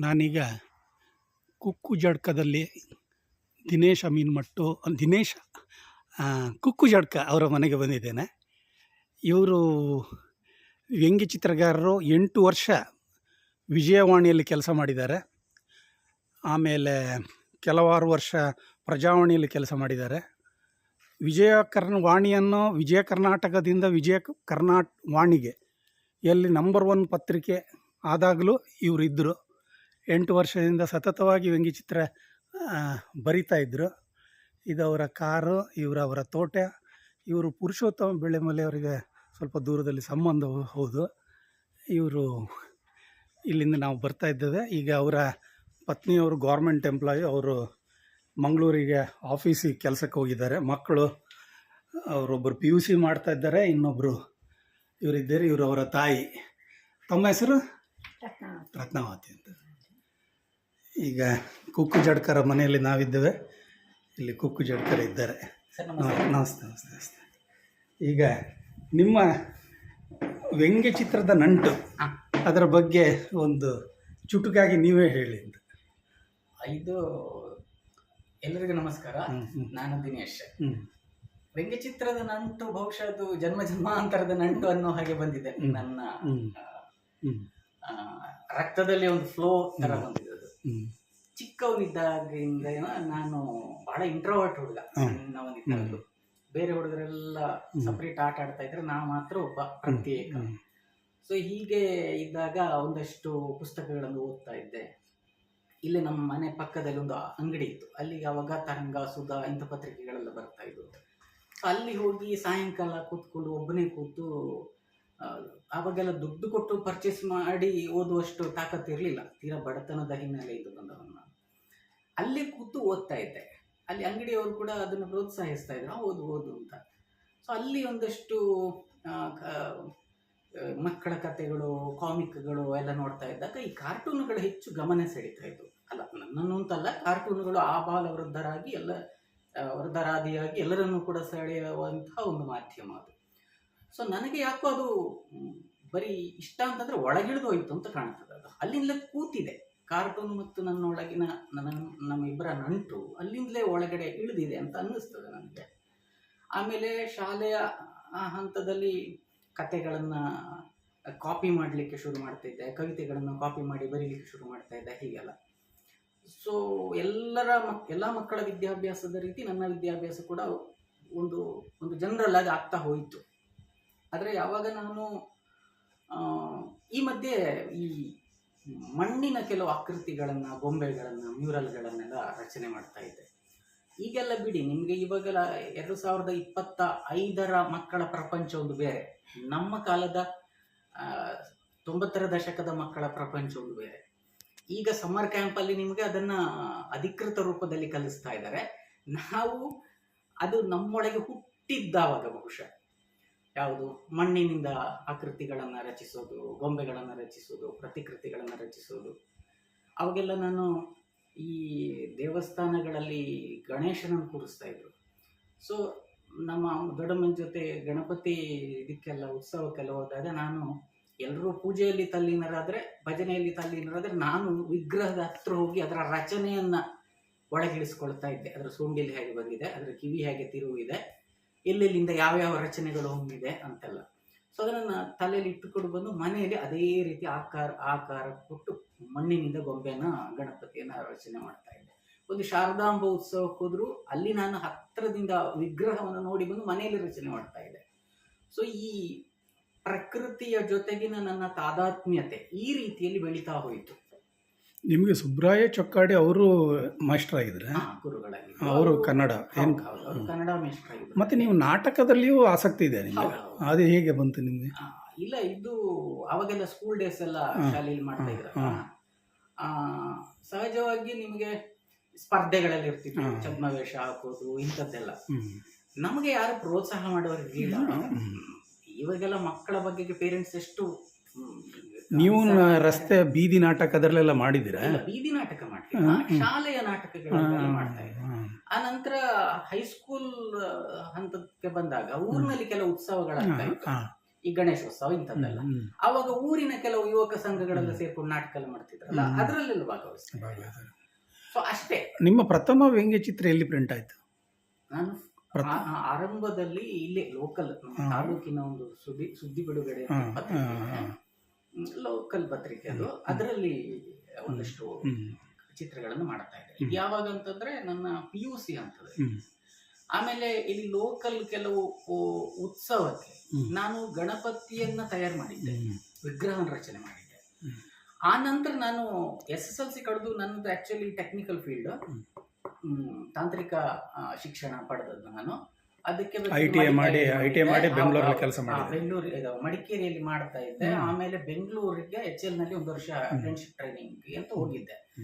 ನಾನೀಗ ಕುಕ್ಕು ಜಡ್ಕದಲ್ಲಿ ದಿನೇಶ್ ಅಮೀನ್ಮಟ್ಟು ದಿನೇಶ್ ಕುಕ್ಕು ಜಡ್ಕ ಅವರ ಮನೆಗೆ ಬಂದಿದ್ದೇನೆ. ಇವರು ವ್ಯಂಗ್ಯ ಚಿತ್ರಗಾರರು, ಎಂಟು ವರ್ಷ ವಿಜಯವಾಣಿಯಲ್ಲಿ ಕೆಲಸ ಮಾಡಿದ್ದಾರೆ. ಆಮೇಲೆ ಕೆಲವಾರು ವರ್ಷ ಪ್ರಜಾವಾಣಿಯಲ್ಲಿ ಕೆಲಸ ಮಾಡಿದ್ದಾರೆ. ವಿಜಯ ಕರ್ನ ವಾಣಿಯನ್ನು ವಿಜಯ ಕರ್ನಾಟಕದಿಂದ ವಿಜಯ ಕರ್ನಾಟ ವಾಣಿಗೆ, ಎಲ್ಲಿ ನಂಬರ್ ಒನ್ ಪತ್ರಿಕೆ ಆದಾಗಲೂ ಇವರಿದ್ದರು ಎಂಟು ವರ್ಷದಿಂದ ಸತತವಾಗಿ ವ್ಯಂಗ್ಯಚಿತ್ರ ಬರಿತಾ ಇದ್ದರು ಇದು ಅವರ ಕಾರು ಇವರು ಅವರ ತೋಟ ಇವರು ಪುರುಷೋತ್ತಮ ಬೆಳೆಮಲೆ ಅವರಿಗೆ ಸ್ವಲ್ಪ ದೂರದಲ್ಲಿ ಸಂಬಂಧ ಹೌದು. ಇವರು ಇಲ್ಲಿಂದ ನಾವು ಬರ್ತಾ ಇದ್ದೇವೆ. ಈಗ ಅವರ ಪತ್ನಿಯವರು ಗೌರ್ಮೆಂಟ್ ಎಂಪ್ಲಾಯಿ ಅವರು ಮಂಗಳೂರಿಗೆ ಆಫೀಸಿಗೆ ಕೆಲಸಕ್ಕೆ ಹೋಗಿದ್ದಾರೆ. ಮಕ್ಕಳು ಅವರೊಬ್ಬರು ಪಿ ಯು ಸಿ ಮಾಡ್ತಾ ಇದ್ದಾರೆ ಇನ್ನೊಬ್ಬರು ಇವರಿದ್ದಾರೆ ಇವರು ಅವರ ತಾಯಿ. ತಮ್ಮ ಹೆಸರು? ರತ್ನಾವತಿ ಅಂತ. ಈಗ ಕುಕ್ಕು ಜಡ್ಕರ ಮನೆಯಲ್ಲಿ ನಾವಿದ್ದೇವೆ. ಇಲ್ಲಿ ಕುಕ್ಕು ಜಡ್ಕರ ಇದ್ದಾರೆ. ನಮಸ್ತೆ. ನಮಸ್ತೆ ನಮಸ್ತೆ ನಮಸ್ತೆ. ಈಗ ನಿಮ್ಮ ವ್ಯಂಗ್ಯ ಚಿತ್ರದ ನಂಟು ಅದರ ಬಗ್ಗೆ ಒಂದು ಚುಟುಕಾಗಿ ನೀವೇ ಹೇಳಿ ಅಂತ. ಇದು ಎಲ್ಲರಿಗೂ ನಮಸ್ಕಾರ. ನಾನು ದಿನೇಶ್. ಹ್ಞೂ ವ್ಯಂಗ್ಯಚಿತ್ರದ ನಂಟು ಬಹುಶಃ ಅದು ಜನ್ಮ ಜನ್ಮಾಂತರದ ನಂಟು ಅನ್ನೋ ಹಾಗೆ ಬಂದಿದೆ. ನನ್ನ ರಕ್ತದಲ್ಲಿ ಒಂದು ಫ್ಲೋ ತರ ಬಂದಿದೆ ಚಿಕ್ಕವನಿದ್ದಾಗಿಂದ ನಾನು ಬಹಳ ಇಂಟ್ರೋವರ್ಟ್ ಹುಡುಗ. ಸಣ್ಣವನಿದ್ದಾಗಲೂ. ಬೇರೆ ಹುಡುಗರೆಲ್ಲ ಸಪ್ರೇಟ್ ಆಟ ಆಡ್ತಾ ಇದ್ರೆ ನಾ ಮಾತ್ರ ಒಬ್ಬ ಪ್ರತ್ಯೇಕ. ಸೊ ಹೀಗೆ ಇದ್ದಾಗ ಒಂದಷ್ಟು ಪುಸ್ತಕಗಳನ್ನು ಓದ್ತಾ ಇದ್ದೆ. ಇಲ್ಲಿ ನಮ್ಮ ಮನೆ ಪಕ್ಕದಲ್ಲಿ ಒಂದು ಅಂಗಡಿ ಇತ್ತು. ಅಲ್ಲಿಗೆ ಅವಾಗ ತರಂಗ ಸುಧಾ ಇಂಥ ಪತ್ರಿಕೆಗಳೆಲ್ಲ ಬರ್ತಾ ಇದ್ವು. ಅಲ್ಲಿ ಹೋಗಿ ಸಾಯಂಕಾಲ ಕೂತ್ಕೊಂಡು ಒಬ್ಬನೇ ಕೂತು ಆವಾಗೆಲ್ಲ ದುಡ್ಡು ಕೊಟ್ಟು ಪರ್ಚೇಸ್ ಮಾಡಿ ಓದುವಷ್ಟು ತಾಕತ್ತು ಇರಲಿಲ್ಲ. ತೀರಾ ಬಡತನದ ಹಿನ್ನೆಲೆ ಇದು ಬಂದವನ್ನ ಅಲ್ಲಿ ಕೂತು ಓದ್ತಾ ಇದ್ದೆ. ಅಲ್ಲಿ ಅಂಗಡಿಯವರು ಕೂಡ ಅದನ್ನು ಪ್ರೋತ್ಸಾಹಿಸ್ತಾ ಇದ್ರು. ಓದು ಓದು ಅಂತ. ಸೊ ಅಲ್ಲಿ ಒಂದಷ್ಟು ಮಕ್ಕಳ ಕಥೆಗಳು ಕಾಮಿಕ್ಗಳು ಎಲ್ಲ ನೋಡ್ತಾ ಇದ್ದಾಗ ಈ ಕಾರ್ಟೂನ್ಗಳು ಹೆಚ್ಚು ಗಮನ ಸೆಳೀತಾ ಇದ್ವು. ಅಲ್ಲ, ನನ್ನನ್ನು ಅಂತಲ್ಲ ಕಾರ್ಟೂನ್ಗಳು ಆ ಬಾಲ ವೃದ್ಧರಾಗಿ ಎಲ್ಲ ವೃದ್ಧರಾದಿಯಾಗಿ ಎಲ್ಲರನ್ನೂ ಕೂಡ ಸೆಳೆಯುವಂತಹ ಒಂದು ಮಾಧ್ಯಮ ಅದು. ಸೊ ನನಗೆ ಯಾಕೋ ಅದು ಬರೀ ಇಷ್ಟ ಅಂತಂದ್ರೆ ಒಳಗಿಳಿದು ಹೋಯ್ತು ಅಂತ ಕಾಣ್ತದೆ ಅದು. ಅಲ್ಲಿಂದಲೇ ಕೂತಿದೆ. ಕಾರ್ಟೂನ್ ಮತ್ತು ನನ್ನೊಳಗಿನ ನನ್ನ, ನಮ್ಮ ಇಬ್ಬರ ನಂಟು ಅಲ್ಲಿಂದಲೇ ಒಳಗಡೆ ಇಳಿದಿದೆ ಅಂತ ಅನ್ನಿಸ್ತದೆ ನನಗೆ. ಆಮೇಲೆ ಶಾಲೆಯ ಹಂತದಲ್ಲಿ ಕತೆಗಳನ್ನು ಕಾಪಿ ಮಾಡಲಿಕ್ಕೆ ಶುರು ಮಾಡ್ತಿದ್ದೆ ಕವಿತೆಗಳನ್ನು ಕಾಪಿ ಮಾಡಿ ಬರೀಲಿಕ್ಕೆ ಶುರು ಮಾಡ್ತಾ ಇದ್ದೆ, ಹೀಗೆಲ್ಲ. ಸೊ ಎಲ್ಲರ ಮಕ್ ಎಲ್ಲ ಮಕ್ಕಳ ವಿದ್ಯಾಭ್ಯಾಸದ ರೀತಿ ನನ್ನ ವಿದ್ಯಾಭ್ಯಾಸ ಕೂಡ ಒಂದು ಒಂದು ಜನರಲ್ ಆಗಿ ಆಗ್ತಾ ಹೋಯಿತು. ಆದರೆ ಯಾವಾಗ ನಾನು ಈ ಮಧ್ಯೆ ಈ ಮಣ್ಣಿನ ಕೆಲವು ಆಕೃತಿಗಳನ್ನು, ಗೊಂಬೆಗಳನ್ನು, ಮ್ಯೂರಲ್ಗಳನ್ನೆಲ್ಲ ರಚನೆ ಮಾಡ್ತಾ ಇದ್ದೆ. ಈಗೆಲ್ಲ ಬಿಡಿ, ನಿಮಗೆ ಇವಾಗೆಲ್ಲ ಎರಡು ಸಾವಿರದ ಇಪ್ಪತ್ತ ಐದರ ಮಕ್ಕಳ ಪ್ರಪಂಚ ಒಂದು ಬೇರೆ. ನಮ್ಮ ಕಾಲದ ತೊಂಬತ್ತರ ದಶಕದ ಮಕ್ಕಳ ಪ್ರಪಂಚ ಒಂದು ಬೇರೆ. ಈಗ ಸಮ್ಮರ್ ಕ್ಯಾಂಪಲ್ಲಿ ನಿಮಗೆ ಅದನ್ನ ಅಧಿಕೃತ ರೂಪದಲ್ಲಿ ಕಲಿಸ್ತಾ ಇದ್ದಾರೆ. ನಾವು ಅದು ನಮ್ಮೊಳಗೆ ಹುಟ್ಟಿದ್ದಾವಾಗ ಬಹುಶಃ. ಯಾವುದು? ಮಣ್ಣಿನಿಂದ ಆಕೃತಿಗಳನ್ನು ರಚಿಸೋದು, ಗೊಂಬೆಗಳನ್ನು ರಚಿಸೋದು, ಪ್ರತಿಕೃತಿಗಳನ್ನು ರಚಿಸೋದು. ಅವಾಗೆಲ್ಲ ನಾನು ಈ ದೇವಸ್ಥಾನಗಳಲ್ಲಿ ಗಣೇಶನನ್ನು ಕೂರಿಸ್ತಾ ಇದ್ರು. ಸೊ ನಮ್ಮ ದೊಡ್ಡಮ್ಮನ ಜೊತೆ ಗಣಪತಿ ಇದಕ್ಕೆಲ್ಲ, ಉತ್ಸವಕ್ಕೆಲ್ಲ ಹೋದಾಗ ನಾನು ಎಲ್ಲರೂ ಪೂಜೆಯಲ್ಲಿ ತಲ್ಲೀನರಾದರೆ, ಭಜನೆಯಲ್ಲಿ ತಲ್ಲೀನರಾದರೆ ನಾನು ವಿಗ್ರಹದ ಹತ್ರ ಹೋಗಿ ಅದರ ರಚನೆಯನ್ನು ಒಳಗಿಳಿಸ್ಕೊಳ್ತಾ ಇದ್ದೆ. ಅದರ ಸೊಂಡಿಲು ಹೇಗೆ ಬಂದಿದೆ, ಅದರ ಕಿವಿ ಹೇಗೆ ತಿರುವಿದೆ. ಎಲ್ಲೆಲ್ಲಿಂದ ಯಾವ್ಯಾವ ರಚನೆಗಳು ಹೊಂದಿದೆ ಅಂತೆಲ್ಲ. ಸೊ ಅದನ್ನು ತಲೆಯಲ್ಲಿ ಇಟ್ಟುಕೊಂಡು ಬಂದು ಮನೆಯಲ್ಲಿ ಅದೇ ರೀತಿ ಆಕಾರ ಆಕಾರ ಕೊಟ್ಟು ಮಣ್ಣಿನಿಂದ ಗೊಂಬೆನ ಗಣಪತಿಯನ್ನ ರಚನೆ ಮಾಡ್ತಾ ಇದ್ದೆ. ಒಂದು ಶಾರದಾಂಬ ಉತ್ಸವಕ್ಕೆ ಹೋದ್ರು, ಅಲ್ಲಿ ನಾನು ಹತ್ತಿರದಿಂದ ವಿಗ್ರಹವನ್ನು ನೋಡಿ ಬಂದು ಮನೆಯಲ್ಲಿ ರಚನೆ ಮಾಡ್ತಾ ಇದ್ದೆ. ಸೊ ಈ ಪ್ರಕೃತಿಯ ಜೊತೆಗಿನ ನನ್ನ ತಾದಾತ್ಮ್ಯತೆ ಈ ರೀತಿಯಲ್ಲಿ ಬೆಳೀತಾ ಹೋಯಿತು. ನಿಮಗೆ ಸುಬ್ರಾಯ ಚೊಕ್ಕಾಡಿ ಅವರು ಮಾಸ್ಟರ್ ಆಗಿದ್ರೆ? ಅವರು ಕನ್ನಡ ಏನು? ಕನ್ನಡ. ಮತ್ತು ನೀವು ನಾಟಕದಲ್ಲಿಯೂ ಆಸಕ್ತಿ ಇದೆ ನಿಮಗೆ. ಅದು ಹೇಗೆ ಬಂತು ನಿಮಗೆ? ಇಲ್ಲ ಇದು ಅವಾಗೆಲ್ಲ ಸ್ಕೂಲ್ ಡೇಸ್ ಎಲ್ಲ ಶಾಲೆಯಲ್ಲಿ ಮಾಡ್ತಾ ಇದ್ರು. ಸಹಜವಾಗಿ ನಿಮಗೆ ಸ್ಪರ್ಧೆಗಳಲ್ಲಿ ಇರ್ತಿತ್ತು ಚದ್ಮವೇಷ ಛದ್ಮವೇಷ ಹಾಕೋದು ಇಂಥದ್ದೆಲ್ಲ. ನಮಗೆ ಯಾರು ಪ್ರೋತ್ಸಾಹ ಮಾಡೋರು ಇರಲಿಲ್ಲ. ಇವಾಗೆಲ್ಲ ಮಕ್ಕಳ ಬಗ್ಗೆ ಪೇರೆಂಟ್ಸ್ ಎಷ್ಟು ನೀವು ರಸ್ತೆ ಬೀದಿ ನಾಟಕ ಅದರಲ್ಲೆಲ್ಲ ಮಾಡಿದ್ದೀರಾ? ಇಲ್ಲ, ಬೀದಿ ನಾಟಕ ಮಾಡ್ತೀವಿ ಶಾಲೆಯ ನಾಟಕಗಳನ್ನ ಮಾಡ್ತಾ ಇದ್ವಿ ಆ ನಂತರ ಹೈಸ್ಕೂಲ್ ಹಂತಕ್ಕೆ ಬಂದಾಗ ಊರಿನಲ್ಲಿ ಕೆಲವು ಉತ್ಸವಗಳಾಗ್ತಾ ಇತ್ತು. ಹಾಂ. ಈ ಗಣೇಶೋತ್ಸವ ಇಂಥದ್ದೆಲ್ಲ. ಅವಾಗ ಊರಿನ ಕೆಲವು ಯುವಕ ಸಂಘಗಳೆಲ್ಲ ಸೇರ್ಕೊಂಡು ನಾಟಕ ಎಲ್ಲ ಮಾಡ್ತಿದ್ರಲ್ಲ. ಅದರಲ್ಲೆಲ್ಲ ಭಾಗವಹಿಸ್ತಾರೆ. ಸೊ ಅಷ್ಟೇ. ನಿಮ್ಮ ಪ್ರಥಮ ವ್ಯಂಗ್ಯ ಚಿತ್ರ ಎಲ್ಲಿ ಪ್ರಿಂಟ್ ಆಯ್ತು? ನಾನು ಆ- ಆ- ಆರಂಭದಲ್ಲಿ ಇಲ್ಲೇ ಲೋಕಲ್. ತಾಲೂಕಿನ ಒಂದು ಸುದ್ದಿ ಸುದ್ದಿ ಬಿಡುಗಡೆ ಪತ್ರಿಕೆ. ಲೋಕಲ್ ಪತ್ರಿಕೆ ಅದು. ಅದರಲ್ಲಿ ಒಂದಷ್ಟು ಚಿತ್ರಗಳನ್ನು ಮಾಡ್ತಾ ಇದ್ದೆ ಇದು ಯಾವಾಗ ಅಂತಂದ್ರೆ ನನ್ನ ಪಿ ಯು ಸಿ ಅಂತದೆ ಆಮೇಲೆ ಇಲ್ಲಿ ಲೋಕಲ್ ಕೆಲವು ಉತ್ಸವಕ್ಕೆ ನಾನು ಗಣಪತಿಯನ್ನ ತಯಾರು ಮಾಡಿದ್ದೆ. ವಿಗ್ರಹ ರಚನೆ ಮಾಡಿದ್ದೆ. ಆ ನಂತರ ನಾನು ಎಸ್ ಎಸ್ ಎಲ್ ಸಿ ಕಳೆದು ನನ್ನದು ಆಕ್ಚುಲಿ ಟೆಕ್ನಿಕಲ್ ಫೀಲ್ಡ್ ತಾಂತ್ರಿಕ ಶಿಕ್ಷಣ ಪಡೆದದ್ದು ನಾನು. ಅದಕ್ಕೆ ಐ ಟಿ ಐ ಮಾಡಿ- ITI ಮಾಡಿ ಬೆಂಗಳೂರಲ್ಲಿ ಕೆಲಸ ಮಾಡಿ ಬೆಂಗಳೂರು ಇದು ಮಡಿಕೇರಿಯಲ್ಲಿ ಮಾಡ್ತಾ ಇದ್ದೆ. ಆಮೇಲೆ ಬೆಂಗಳೂರಿಗೆ ಎಚ್ ಎಲ್ನಲ್ಲಿ ಒಂದು ವರ್ಷ ಫ್ರೆಂಡ್ಶಿಪ್ ಟ್ರೈನಿಂಗ್ ಅಂತ ಹೋಗಿದ್ದೆ.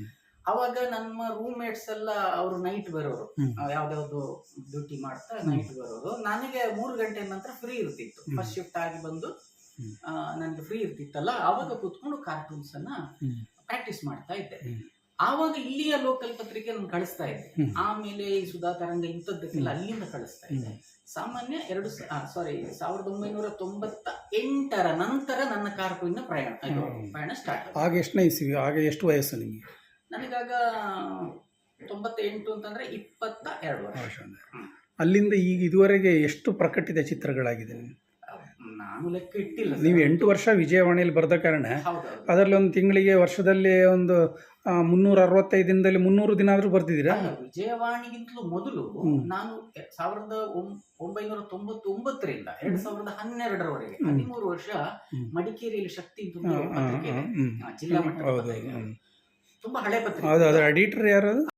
ಅವಾಗ ನಮ್ಮ ರೂಮ್ ಮೇಟ್ಸ್ ಎಲ್ಲ ಅವರು ನೈಟ್ ಬರೋರು. ಯಾವ್ದಾವ್ದು ಡ್ಯೂಟಿ ಮಾಡ್ತಾ ನೈಟ್ ಬರೋರು ನನಗೆ ಮೂರು ಗಂಟೆ ನಂತರ ಫ್ರೀ ಇರ್ತಿತ್ತು. ಫಸ್ಟ್ ಶಿಫ್ಟ್ ಆಗಿ ಬಂದು. ನನಗೆ ಫ್ರೀ ಇರ್ತಿತ್ತಲ್ಲ. ಅವಾಗ ಕೂತ್ಕೊಂಡು ಕಾರ್ಟೂನ್ಸ್ ಅನ್ನ. ಪ್ರಾಕ್ಟೀಸ್ ಮಾಡ್ತಾ ಇದ್ದೆ. ಆವಾಗ ಇಲ್ಲಿಯ ಲೋಕಲ್ ಪತ್ರಿಕೆ ನಾನು ಕಳಿಸ್ತಾ ಇದ್ದೆ. ಆಮೇಲೆ ಈ ಸುಧಾ ತರಂಗ ಇಂಥದ್ದಕ್ಕೆಲ್ಲ ಅಲ್ಲಿಂದ ಕಳಿಸ್ತಾ ಇದ್ದೆ. ಸಾಮಾನ್ಯ ಎರಡು ಸಾರಿ ಸಾವಿರದ ಒಂಬೈನೂರ ತೊಂಬತ್ತ ಎಂಟರ ನಂತರ ನನ್ನ ಕಾರ್ಕುವಿನ ಪ್ರಯಾಣ ಇದು. ಪ್ರಯಾಣ ಸ್ಟಾರ್ಟ್ ಆಗ ಎಷ್ಟನೇ ಇಸ್ವಿ ಆಗ ಎಷ್ಟು ವಯಸ್ಸು ನಿಮಗೆ? ನನಗಾಗ ತೊಂಬತ್ತ ಎಂಟು ಅಂತಂದ್ರೆ ಇಪ್ಪತ್ತ ಎರಡು ವರ್ಷ. ಅಲ್ಲಿಂದ ಈಗ ಇದುವರೆಗೆ ಎಷ್ಟು ಪ್ರಕಟಿತ ಚಿತ್ರಗಳಾಗಿದೆ? ನಾನು ಲೆಕ್ಕ ಇಟ್ಟಿಲ್ಲ ನೀವು ಎಂಟು ವರ್ಷ ವಿಜಯವಾಣಿಯಲ್ಲಿ ಬರೆದ ಕಾರಣ ಅದರಲ್ಲಿ ಒಂದು ತಿಂಗಳಿಗೆ ವರ್ಷದಲ್ಲಿ ಒಂದು ಮುನ್ನೂರ ಅರವತ್ತೈದು ದಿನದಲ್ಲಿ ಮುನ್ನೂರು ದಿನ ಆದರೂ ಬರ್ತಿದ್ದೀರಾ ವಿಜಯವಾಣಿಗಿಂತಲೂ ಮೊದಲು. ನಾನು ಸಾವಿರದ ಒಂಬೈನೂರ ತೊಂಬತ್ತೊಂಬತ್ತರಿಂದ ಎರಡ್ ಸಾವಿರದ ಹನ್ನೆರಡರವರೆಗೆ. ಹದಿಮೂರು ವರ್ಷ. ಮಡಿಕೇರಿಯಲ್ಲಿ ಶಕ್ತಿ ಜಿಲ್ಲಾ ಮಟ್ಟ. ತುಂಬಾ ಹಳೆ ಪತ್ರಿಕೆ ಹೌದು ಅದರ ಎಡಿಟರ್ ಯಾರು?